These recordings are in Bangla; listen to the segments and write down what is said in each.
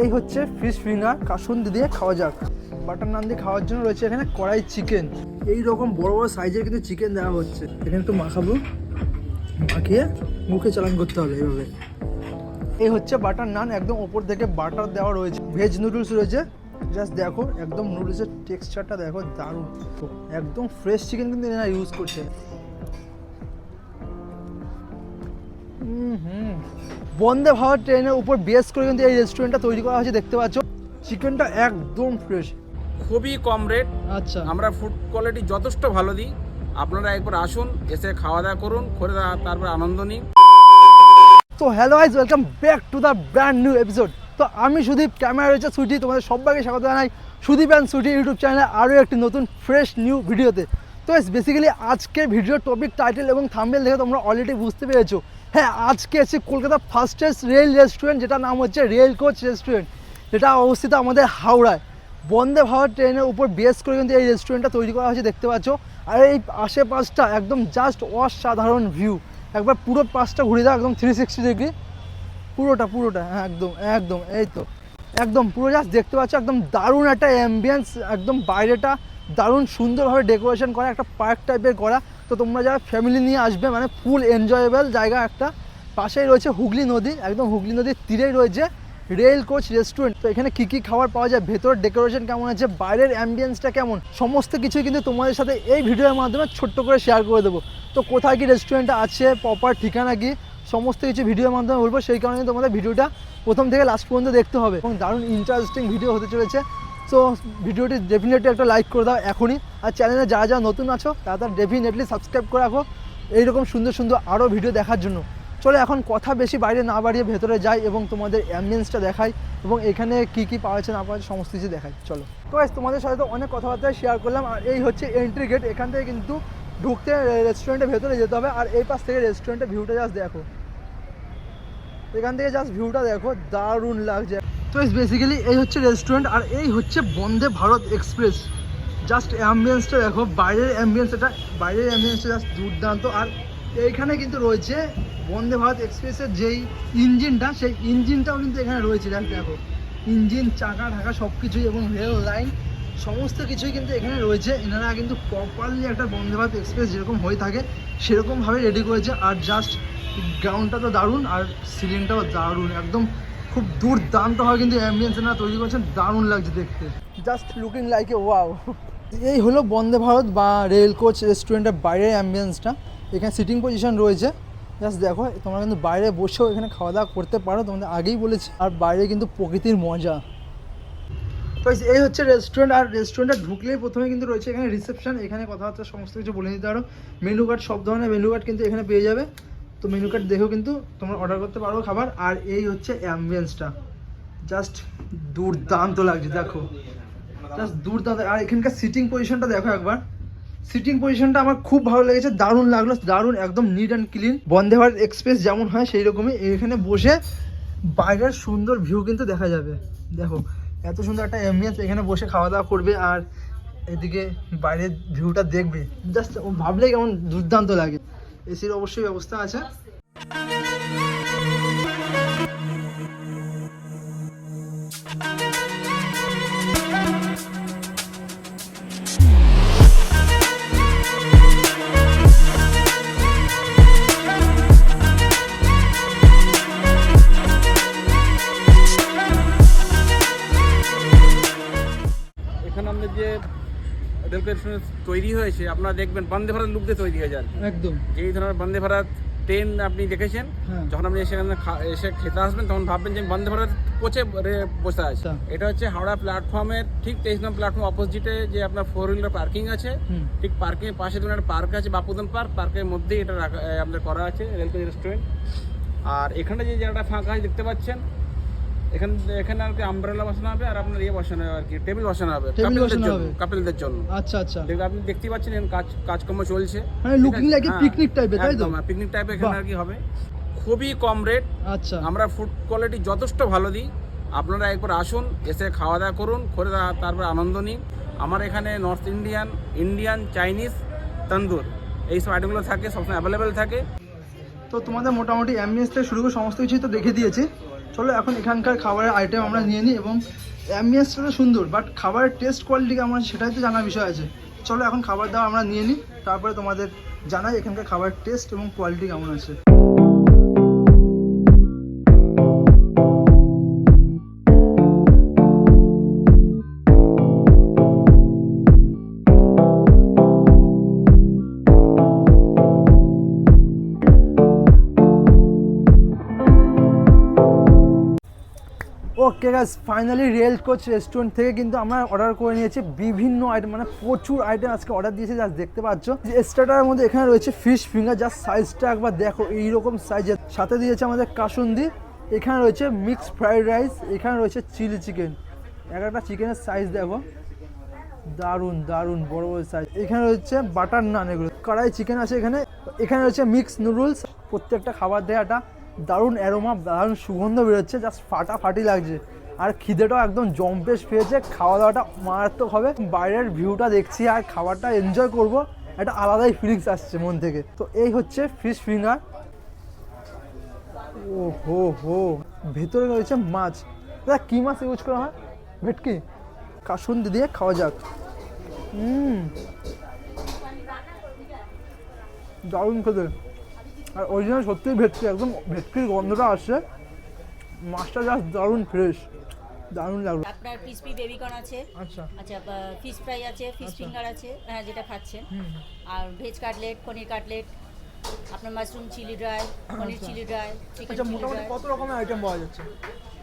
এই হচ্ছে ফিশ ফিঙ্গার কাসুন্দি দিয়ে খাওয়া যাক। বাটার নান দিয়ে খাওয়ার জন্য রয়েছে এখানে কড়াই চিকেন এই রকম বড় বড় সাইজের কিন্তু চিকেন দেওয়া হচ্ছে। এখানে একটু মাখাবো। মাখিয়ে মুখে চালান করতে হবে এইভাবে। এই হচ্ছে বাটার নান, একদম ওপর থেকে বাটার দেওয়া রয়েছে। ভেজ নুডলস রয়েছে। জাস্ট দেখো, একদম নুডলসের টেক্সচারটা দেখো, দারুণ। একদম ফ্রেশ চিকেন কিন্তু এরা ইউজ করছে। হুম। বন্দে ভারত ট্রেনের উপর বেস করে কিন্তু এই রেস্টুরেন্টটা তৈরি করা হয়েছে দেখতে পাচ্ছ। চিকেনটা একদম ফ্রেশ খুবই কম রেট আচ্ছা। আমরা ফুড কোয়ালিটি যথেষ্ট ভালো দিই। আপনারা একবার আসুন এসে খাওয়া দাওয়া করুন করে তারপর আনন্দ নিন। তো hello guys welcome back to the brand new episode তো আমি সুদীপ ক্যামেরা রয়েছে সুটি তোমাদের সবাইকে স্বাগত জানাই সুদীপ অ্যান্ড সুটি ইউটিউব চ্যানেলে আরও একটি নতুন ফ্রেশ নিউ ভিডিওতে তো বেসিক্যালি আজকে ভিডিওর টপিক টাইটেল এবং থাম্বেল দেখে তোমরা অলরেডি বুঝতে পেরেছ। হ্যাঁ আজকে এসেছি কলকাতা ফার্স্টেস্ট রেল রেস্টুরেন্ট যেটা নাম হচ্ছে রেল কোচ রেস্টুরেন্ট, যেটা অবস্থিত আমাদের হাওড়ায়। বন্দে ভারত ট্রেনের উপর বেস করে কিন্তু এই রেস্টুরেন্টটা তৈরি করা হয়েছে, দেখতে পাচ্ছ। আর এই আশেপাশটা একদম জাস্ট অসাধারণ ভিউ একবার পুরো পাশটা ঘুরে দাও, একদম থ্রি সিক্সটি ডিগ্রি পুরোটা পুরোটা হ্যাঁ একদম একদম, এই তো। একদম পুরো জাস্ট দেখতে পাচ্ছ, একদম দারুণ একটা অ্যাম্বিয়েন্স একদম বাইরেটা দারুণ সুন্দরভাবে ডেকোরেশন করা, একটা পার্ক টাইপের করা। তো তোমরা যারা ফ্যামিলি নিয়ে আসবে মানে ফুল এনজয়েবল জায়গা একটা, পাশেই রয়েছে হুগলি নদী, একদম হুগলি নদীর তীরেই রয়েছে রেল কোচ রেস্টুরেন্ট তো এখানে কী কী খাবার পাওয়া যায়, ভেতর ডেকোরেশন কেমন আছে, বাইরের অ্যাম্বিয়েন্সটা কেমন, সমস্ত কিছুই কিন্তু তোমাদের সাথে এই ভিডিওর মাধ্যমে ছোট্ট করে শেয়ার করে দেবো। তো কোথায় কি রেস্টুরেন্টটা আছে প্রপার ঠিকানা কি, সমস্ত কিছু ভিডিওর মাধ্যমে বলব, সেই কারণে তোমাদের ভিডিওটা প্রথম থেকে লাস্ট পর্যন্ত দেখতে হবে। এবং দারুণ ইন্টারেস্টিং ভিডিও হতে চলেছে। সো ভিডিওটি ডেফিনেটলি একটা লাইক করে দাও এখনই। আর চ্যানেলে যারা যারা নতুন আছো, তারা তারা ডেফিনেটলি সাবস্ক্রাইব করে রাখো। এইরকম সুন্দর সুন্দর আরও ভিডিও দেখার জন্য। চলো এখন কথা বেশি বাইরে না বাড়িয়ে ভেতরে যাই এবং তোমাদের অ্যাম্বিয়েন্সটা দেখাই এবং এখানে কি কি পাওয়া যাচ্ছে না পাওয়া যাচ্ছে সমস্ত কিছু দেখাই। চলো। তো তোমাদের সাথে তো অনেক কথাবার্তা শেয়ার করলাম। আর এই হচ্ছে এন্ট্রি গেট এখান থেকে কিন্তু ঢুকতে রেস্টুরেন্টের ভেতরে যেতে হবে। আর এই পাশ থেকে রেস্টুরেন্টের ভিউটা জাস্ট দেখো। এখান থেকে জাস্ট ভিউটা দেখো। দারুণ লাগছে। তো বেসিক্যালি এই হচ্ছে রেস্টুরেন্ট আর এই হচ্ছে বন্দে ভারত এক্সপ্রেস জাস্ট অ্যাম্বিয়েন্সটা দেখো, বাইরের অ্যাম্বিয়েন্সটা বাইরের অ্যাম্বিয়েন্সটা জাস্ট দুর্দান্ত। আর এইখানে কিন্তু রয়েছে বন্দে ভারত এক্সপ্রেসের যেই ইঞ্জিনটা সেই ইঞ্জিনটাও কিন্তু এখানে রয়েছে। জাস্ট দেখো ইঞ্জিন চাকা, ঢাকা সব কিছুই এবং রেল লাইন সমস্ত কিছুই কিন্তু এখানে রয়েছে। এনারা কিন্তু প্রপারলি একটা বন্দে ভারত এক্সপ্রেস যেরকম হয়ে থাকে, সেরকমভাবে রেডি করেছে। আর জাস্ট গ্রাউন্ডটা তো দারুণ, আর সিলিংটাও দারুণ, একদম খুব হয় কিন্তু অ্যাম্বিয়েন্স এনারা তৈরি করেছেন দারুণ লাগছে দেখতে। Just looking like a wow এই হলো বন্দে ভারত বা রেল কোচ রেস্টুরেন্টের বাইরের অ্যাম্বিয়েন্সটা এখানে সিটিং পজিশন রয়েছে। জাস্ট দেখো তোমরা কিন্তু বাইরে বসেও এখানে খাওয়া দাওয়া করতে পারো তোমাদের আগেই বলেছি। আর বাইরে কিন্তু প্রকৃতির মজা। তো এই হচ্ছে রেস্টুরেন্ট আর রেস্টুরেন্টে ঢুকলেই প্রথমে কিন্তু রয়েছে এখানে রিসেপশন এখানে কথাবার্তা সমস্ত কিছু বলে দিতে পারো। মেনু কার্ড সব ধরনের মেনু কার্ড কিন্তু এখানে পেয়ে যাবে। তো মেনু কার্ড দেখেও কিন্তু তোমরা অর্ডার করতে পারো খাবার। আর এই হচ্ছে অ্যাম্বিয়েন্সটা জাস্ট দুর্দান্ত লাগছে, দেখো। জাস্ট দুর্দান্ত। আর এখানকার সিটিং পজিশনটা দেখো একবার। সিটিং পজিশনটা আমার খুব ভালো লেগেছে, দারুণ লাগল, দারুণ, একদম neat and clean Vande Bharat express যেমন হয় সেই রকমই এখানে বসে বাইরের সুন্দর ভিউ কিন্তু দেখা যাবে। দেখো, এত সুন্দর একটা অ্যাম্বিয়েন্স এখানে বসে খাওয়া দাওয়া করবে আর এদিকে বাইরের ভিউটা দেখবে। জাস্ট ভাবলেই কেমন দুর্দান্ত লাগে। এসির অবশ্যই ব্যবস্থা আছে। এখানে আমাদের যে রেল স্টেশন তৈরি হয়েছে আপনারা দেখবেন বন্দে ভারত লুক দিয়ে তৈরি হয়ে যান একদম। যেই ধরনের বন্দে ভারত ট্রেন আপনি দেখেছেন হ্যাঁ। যখন আপনি খা- এসে খেতে আসবেন তখন ভাববেন যে বন্দে ভারত কোচে বসে আছে। এটা হচ্ছে হাওড়া প্ল্যাটফর্মের ঠিক তেইশ নম্বর প্ল্যাটফর্ম অপোজিটে যে আপনার ফোর হুইলার পার্কিং আছে ঠিক পার্কিং এর পাশে ধরুন একটা পার্ক আছে বাপুদন পার্ক পার্কের মধ্যেই এটা রাখা আমাদের করা আছে রেলওয়ে রেস্টুরেন্ট আর এখানে যে জায়গাটা ফাঁকা আছে দেখতে পাচ্ছেন এখানে এখানে আর কি আমব্রেলা বসানো হবে আর আপনার ইয়ে বসানো হবে আর কি টেবিল বসানো হবে টেবিল জন্য হবে। জন্য। আচ্ছা আচ্ছা। দেখবেন আপনি দেখতেই পাচ্ছেন এখানে কাজ কাজকর্ম চলছে। মানে looking like a picnic type তাই তো? পিকনিক টাইপের এখানে আর কি হবে। খুবই কম রেট আচ্ছা। আমরা ফুড কোয়ালিটি যথেষ্ট ভালো দিই। আপনারা একবার আসুন এসে খাওয়া দাওয়া করুন করে তারপর আনন্দ নিন। আমার এখানে north Indian Indian Chinese tandoor এই সব আইটেমগুলো থাকে সবসময় অ্যাভেলেবেল থাকে। তো তোমাদের মোটামুটি অ্যাম্বিয়েন্স থেকে শুরু করে সমস্ত কিছুই তো দেখে দিয়েছি। চলো এখন এখানকার খাবারের আইটেম আমরা নিয়ে নিই এবং অ্যাম্বিয়েন্সটা তো সুন্দর বাট খাবারের টেস্ট কোয়ালিটি আমার সেটাই তো জানার বিষয় আছে। চলো এখন খাবার দাবার আমরা নিয়ে নিই, তারপরে তোমাদের জানাই এখানকার খাবারের টেস্ট এবং কোয়ালিটি কেমন আছে। গাছ ফাইনালি রেল কোচ রেস্টুরেন্ট থেকে কিন্তু আমরা অর্ডার করে নিয়েছি বিভিন্ন আইটেম মানে প্রচুর আইটেম আজকে অর্ডার দিয়েছি যা দেখতে পাচ্ছ। যে স্টার্টারের মধ্যে এখানে রয়েছে ফিশ ফিঙ্গার জাস্ট সাইজটা একবার দেখো, এইরকম সাইজের সাথে দিয়েছে আমাদের কাসুন্দি, এখানে রয়েছে মিক্স ফ্রাইড রাইস এখানে রয়েছে চিলি চিকেন এক একটা চিকেনের সাইজ দেখো। দারুণ দারুণ বড় বড় সাইজ এখানে রয়েছে বাটার নান এগুলো। কড়াই চিকেন আছে এখানে। এখানে রয়েছে মিক্স নুডলস প্রত্যেকটা খাবার দেওয়াটা দারুণ অ্যারোমা দারুণ সুগন্ধ বেরোচ্ছে জাস্ট ফাটাফাটি লাগছে। আর খিদেটাও একদম জম্পেশ পেয়েছে খাওয়া দাওয়াটা মারাত্মক হবে। বাইরের ভিউটা দেখছি আর খাবারটা এনজয় করব, একটা আলাদাই ফিলিংস আসছে মন থেকে। তো এই হচ্ছে ফিশ ফিঙ্গার ও হো হো ভেতরে রয়েছে মাছ। দাদা, কী মাছ ইউজ করা হয়? ভেটকি? কাসুন্দি দিয়ে খাওয়া যাক। হুম দারুণ খেতে। আর অরিজিনাল সত্যিই ভেটকি, একদম ভেটকির গন্ধটা আসছে। মাছটা জাস্ট দারুণ ফ্রেশ দারুণ লাগল। আপনার ক্রিসপি বেবিকর্ন আছে। আচ্ছা। আচ্ছা ফিশ ফ্রাই আছে ফিশ ফিঙ্গার আছে হ্যাঁ যেটা খাচ্ছেন। আর ভেজ কাটলেট পনির কাটলেট আপনার মাশরুম চিলি ড্রাই পনির আচ্ছা। চিলি ড্রাই চিকেন আচ্ছা মোটামুটি কত রকমের আইটেম পাওয়া যাচ্ছে?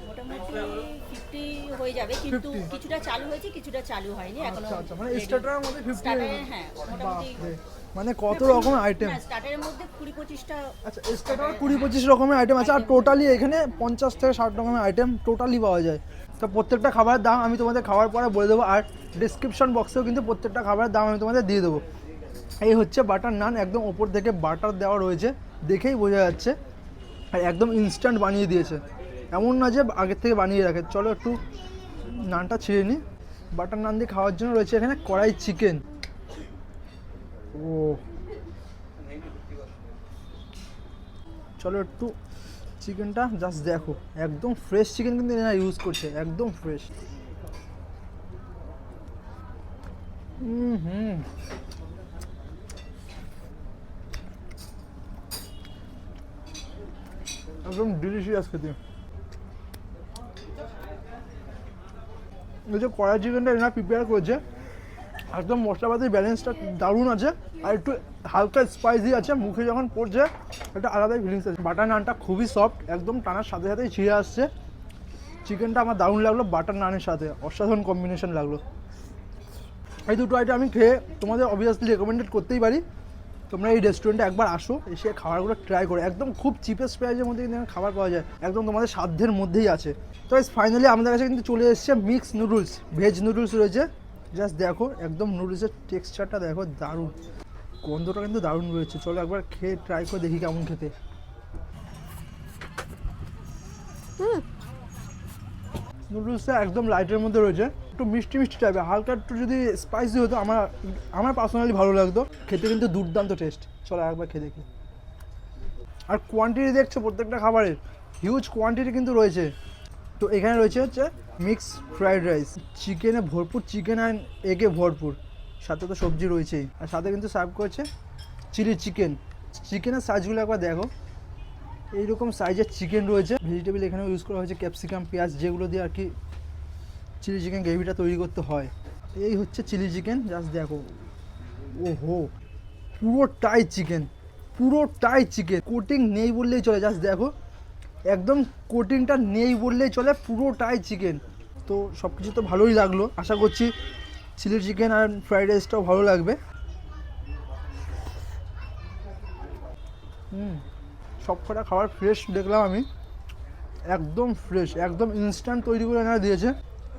মোটামুটি ফিফটি হয়ে যাবে কিন্তু কিছুটা চালু হয়েছে কিছুটা চালু হয়নি এখনও আচ্ছা আচ্ছা মানে স্টার্টারের মধ্যে ফিফটি হ্যাঁ মোটামুটি মানে কত রকমের আইটেম স্টার্টারের মধ্যে কুড়ি পঁচিশটা আচ্ছা স্টার্টার কুড়ি পঁচিশ রকমের আইটেম আছে আর টোটালি এখানে পঞ্চাশ থেকে ষাট রকমের আইটেম টোটালি পাওয়া যায়। তো প্রত্যেকটা খাবারের দাম আমি তোমাদের খাবার পরে বলে দেবো আর ডিসক্রিপশন বক্সেও কিন্তু প্রত্যেকটা খাবারের দাম আমি তোমাদের দিয়ে দেবো। এই হচ্ছে বাটার নান একদম ওপর থেকে বাটার দেওয়া রয়েছে দেখেই বোঝা যাচ্ছে আর একদম ইনস্ট্যান্ট বানিয়ে দিয়েছে। এমন না যে আগের থেকে বানিয়ে রাখে। চলো একটু নানটা ছিঁড়ে নিই বাটার নান দিয়ে খাওয়ার জন্য রয়েছে এখানে কড়াই চিকেন ও চলো একটু চিকেনটা জাস্ট দেখো। একদম ফ্রেশ চিকেন কিন্তু এরা ইউজ করছে, একদম ফ্রেশ হুম একদম ডিলিশিয়াস খেতে। এই যে কড়াই চিকেনটা এনারা প্রিপেয়ার করেছে একদম মশলাপাতির ব্যালেন্সটা দারুণ আছে, আর একটু হালকা স্পাইসি আছে, মুখে যখন পড়ছে, একটা আলাদাই ফিলিংস আছে। বাটার নানটা খুবই সফট একদম টানার সাথে সাথেই ছিঁড়ে আসছে। চিকেনটা আমার দারুণ লাগল বাটার নানের সাথে। অসাধারণ কম্বিনেশন লাগল। এই দুটো আইটেম আমি খেয়ে তোমাদের অবভিয়াসলি রেকমেন্ডেড করতেই পারি। তোমরা এই রেস্টুরেন্টে একবার আসো, এসে খাবারগুলো ট্রাই করো। একদম খুব চিপেস্ট প্রাইসের মধ্যে কিন্তু খাবার পাওয়া যায়। একদম তোমাদের সাধ্যের মধ্যেই আছে। তো ফাইনালি আমাদের কাছে কিন্তু চলে এসেছে মিক্স নুডলস ভেজ নুডলস রয়েছে। জাস্ট দেখো একদম নুডলসের টেক্সচারটা দেখো দারুণ। গন্ধটা কিন্তু দারুণ রয়েছে চলো একবার খেয়ে ট্রাই করে দেখি কেমন খেতে। নুডলসটা একদম লাইটের মধ্যে রয়েছে। একটু মিষ্টি মিষ্টি টাইপের হালকা একটু যদি স্পাইসি হতো আমার আমার পার্সোনালি ভালো লাগতো। খেতে কিন্তু দুর্দান্ত টেস্ট চলো একবার খেয়ে দেখি। আর কোয়ান্টিটি দেখছ প্রত্যেকটা খাবারের? হিউজ কোয়ান্টিটি কিন্তু রয়েছে। তো এখানে রয়েছে হচ্ছে মিক্স ফ্রাইড রাইস চিকেনে ভরপুর চিকেন অ্যান্ড এগে ভরপুর। সাথে তো সবজি রয়েছেই। আর সাথে কিন্তু সার্ভ করেছে চিলি চিকেন চিকেনের সাইজগুলো একবার দেখো। এইরকম সাইজের চিকেন রয়েছে। ভেজিটেবল এখানেও ইউজ করা হয়েছে ক্যাপসিকাম পেঁয়াজ যেগুলো দিয়ে আর কি চিলি চিকেন গ্রেভিটা তৈরি করতে হয়। এই হচ্ছে চিলি চিকেন জাস্ট দেখো। ও হো পুরো টাই চিকেন পুরো টাই চিকেন কোটিং নেই বললেই চলে জাস্ট দেখো। একদম কোটিংটা নেই বললেই চলে, পুরোটাই চিকেন তো সব কিছু তো ভালোই লাগল। আশা করছি চিলি চিকেন আর ফ্রাইড রাইসটাও ভালো লাগবে। হুম, সব কটা খাবার ফ্রেশ দেখলাম আমি। একদম ফ্রেশ একদম ইনস্ট্যান্ট তৈরি করে এনারা দিয়েছে।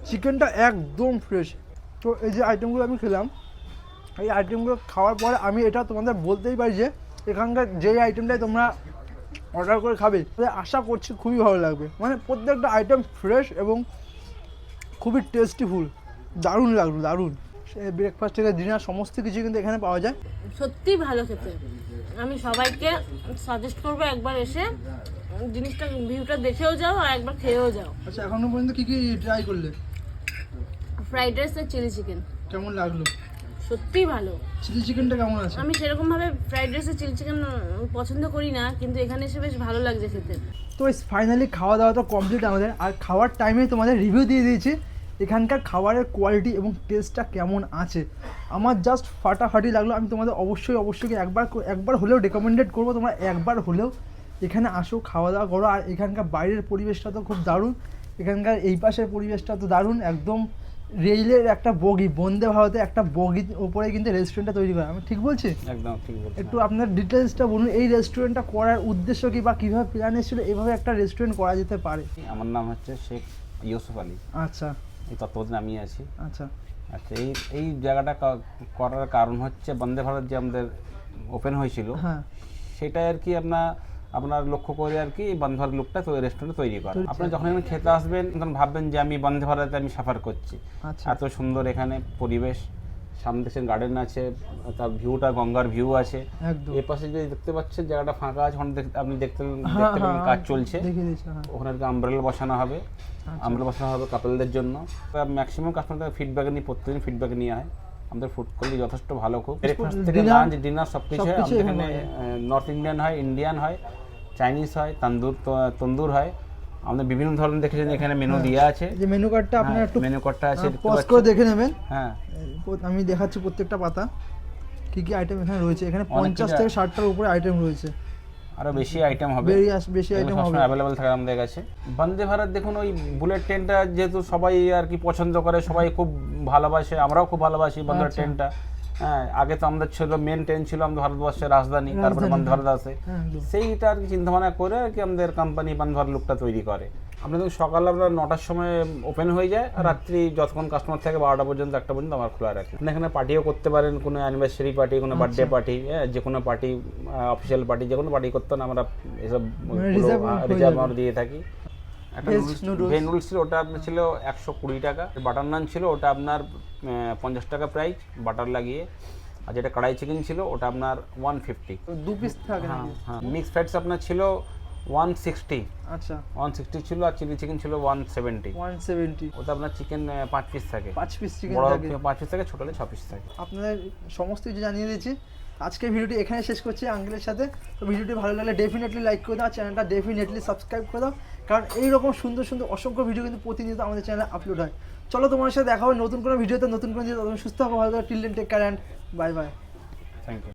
চিকেনটা একদম ফ্রেশ তো এই যে আইটেমগুলো আমি খেলাম, এই আইটেমগুলো খাওয়ার পরে আমি এটা তোমাদের বলতেই পারি যে, এখানকার যেই আইটেমটাই তোমরা অর্ডার করে খাবে। তাদের আশা করছি খুবই ভালো লাগবে। মানে প্রত্যেকটা আইটেম ফ্রেশ এবং খুবই টেস্টিফুল দারুণ লাগল দারুণ। ব্রেকফাস্ট থেকে ডিনার সমস্ত কিছু কিন্তু এখানে পাওয়া যায়। সত্যি ভালো খেতে। আমি সবাইকে সাজেস্ট করব একবার এসে জিনিসটা ভিউটা দেখেও যাও আর একবার খেয়েও যাও। আচ্ছা এখনও পর্যন্ত কি কি ট্রাই করলে? ফ্রাইড রাইস আর চিলি চিকেন কেমন লাগল? সত্যিই ভালো। চিলি চিকেনটা কেমন আছে? আমি সেরকম ভাবে ফ্রাইড রাইস চিলি চিকেন পছন্দ করি না কিন্তু এখানে এসে বেশ ভালো লাগছে খেতে। তো ফাইনালি খাওয়া দাওয়া তো কমপ্লিট আমাদের। আর খাওয়ার টাইমে তোমাদের রিভিউ দিয়ে দিয়েছি। এখানকার খাবারের কোয়ালিটি এবং টেস্টটা কেমন আছে। আমার জাস্ট ফাটাফাটি লাগল। আমি তোমাদের অবশ্যই অবশ্যই একবার একবার হলেও রেকমেন্ডেড করব। তোমরা একবার হলেও এখানে আসো খাওয়া দাওয়া করো। আর এখানকার বাইরের পরিবেশটা তো খুব দারুণ। এখানকার এই পাশের পরিবেশটা তো দারুণ। একদম রেলের একটা বগি বন্দে ভারতে একটা বগির ওপরে কিন্তু রেস্টুরেন্টটা তৈরি করা। আমি ঠিক বলছি? একদম ঠিক বলছি। একটু আপনার ডিটেলসটা বলুন এই রেস্টুরেন্টটা করার উদ্দেশ্য কি বা কীভাবে প্ল্যান এসেছিল এভাবে একটা রেস্টুরেন্ট করা যেতে পারে? আমার নাম হচ্ছে শেখ ইউসুফ আলী। আচ্ছা। এই তত্ত্বাবধানে আমি আছি। আচ্ছা। আচ্ছা এই এই জায়গাটা করার কারণ হচ্ছে বন্দে ভারত যে আমাদের ওপেন হয়েছিল হ্যাঁ। সেটা আর কি আপনার আপনার লক্ষ্য করে আর কি বন্দে ভারত লুকটা তো রেস্টুরেন্ট তৈরি করা। আপনি যখন এখানে খেতে আসবেন তখন ভাববেন যে আমি বন্দে ভারতে আমি সাফার করছি। আচ্ছা। এত সুন্দর এখানে পরিবেশ সামনে দেশের গার্ডেন আছে তার ভিউটা গঙ্গার ভিউ আছে। এর পাশে যে দেখতে পাচ্ছেন জায়গাটা ফাঁকা আছে ওখানে আপনি দেখতে হ্যাঁ দেখতে পাবেন হ্যাঁ কাজ চলছে। ওখানে হ্যাঁ। ওখানে আমব্রেলা বসানো হবে। আচ্ছা। আমব্রেলা বসানো হবে কাপলদের জন্য। ম্যাক্সিমাম কাস্টমার ফিডব্যাক নিয়ে প্রত্যেকদিন ফিডব্যাক নিয়ে হয় আমাদের ফুড কোয়ালিটি যথেষ্ট ভালো খুব। ব্রেকফাস্ট থেকে লাঞ্চ ডিনার সব কিছু হয় আমাদের এখানে নর্থ ইন্ডিয়ান হয় ইন্ডিয়ান হয়। চাইনিজ হয় তান্দুর তন্দুর হয়। আমাদের বিভিন্ন ধরনের দেখেছেন এখানে মেনু দেওয়া আছে। যে মেনু কার্ডটা আপনার একটু মেনু কার্ডটা আছে পজ করে দেখে নেবেন। হ্যাঁ। আমি দেখাচ্ছি প্রত্যেকটা পাতা। কি কি আইটেম এখানে রয়েছে? এখানে পঞ্চাশ থেকে ষাটটার উপরে আইটেম রয়েছে। আরও বেশি আইটেম হবে। বেশি আইটেম হবে। অ্যাভেলেবেল থাকে আমাদের কাছে। বন্দে ভারত দেখুন ওই বুলেট ট্রেনটা যেহেতু সবাই আর কি পছন্দ করে সবাই খুব ভালোবাসে আমরাও খুব ভালোবাসি বন্দে। ট্রেনটা হ্যাঁ আগে তো আমাদের ছিল মেন ট্রেন ছিল আমাদের ভারতবর্ষের রাজধানী তারপরে রাজধানী, বন্দে ভারত আসে হ্যাঁ সেইটা আর কি চিন্তা ভাবনা করে আর কি আমাদের কোম্পানি বন্দে ভারত লুকটা তৈরি করে। আমরা দেখুন সকাল আমরা নটার সময় ওপেন হয়ে যায় আর রাত্রি যতক্ষণ কাস্টমার থাকে বারোটা পর্যন্ত একটা পর্যন্ত আমার খোলা রাখি। আপনি এখানে পার্টিও করতে পারেন কোনো অ্যানিভার্সারি পার্টি কোনো বার্থডে পার্টি হ্যাঁ যে কোনো পার্টি অফিসিয়াল পার্টি যে কোনো পার্টি করতে না আমরা এসব মানে হয়ে রিজার্ভ। আমরা দিয়ে থাকি। একটা ভেজ নুডলস ছিল ওটা আপনার ছিল একশো কুড়ি টাকা। বাটার নান ছিল ওটা আপনার পঞ্চাশ টাকা প্রাইস বাটার লাগিয়ে আর যেটা কড়াই চিকেন ছিল ওটা আপনার ওয়ান ফিফটি তো দু পিস থাকে হ্যাঁ হ্যাঁ। মিক্স ফ্রাইডস আপনার ছিল ওয়ান সিক্সটি আচ্ছা। ওয়ান সিক্সটি ছিল আর চিলি চিকেন ছিল ওয়ান সেভেন্টি ওয়ান সেভেন্টি ওটা আপনার চিকেন পাঁচ পিস থাকে। পাঁচ পিস চিকেন থাকে। পাঁচ পিস থাকে ছোট হলে ছ পিস থাকে। আপনাদের সমস্ত কিছু জানিয়ে দিয়েছি। আজকের ভিডিওটি এখানে শেষ করছি আঙ্কেলের সাথে। তো ভিডিওটি ভালো লাগলে ডেফিনেটলি লাইক করে দাও চ্যানেলটা ডেফিনেটলি সাবস্ক্রাইব করে দাও। কারণ এইরকম সুন্দর সুন্দর অসংখ্য ভিডিও কিন্তু প্রতিনিয়ত আমাদের চ্যানেলে আপলোড হয়। চলো তোমার সাথে দেখা হবে নতুন কোনো ভিডিওতে নতুন কোনো ভিডিও সুস্থ হবে ভালো till take bye bye thank you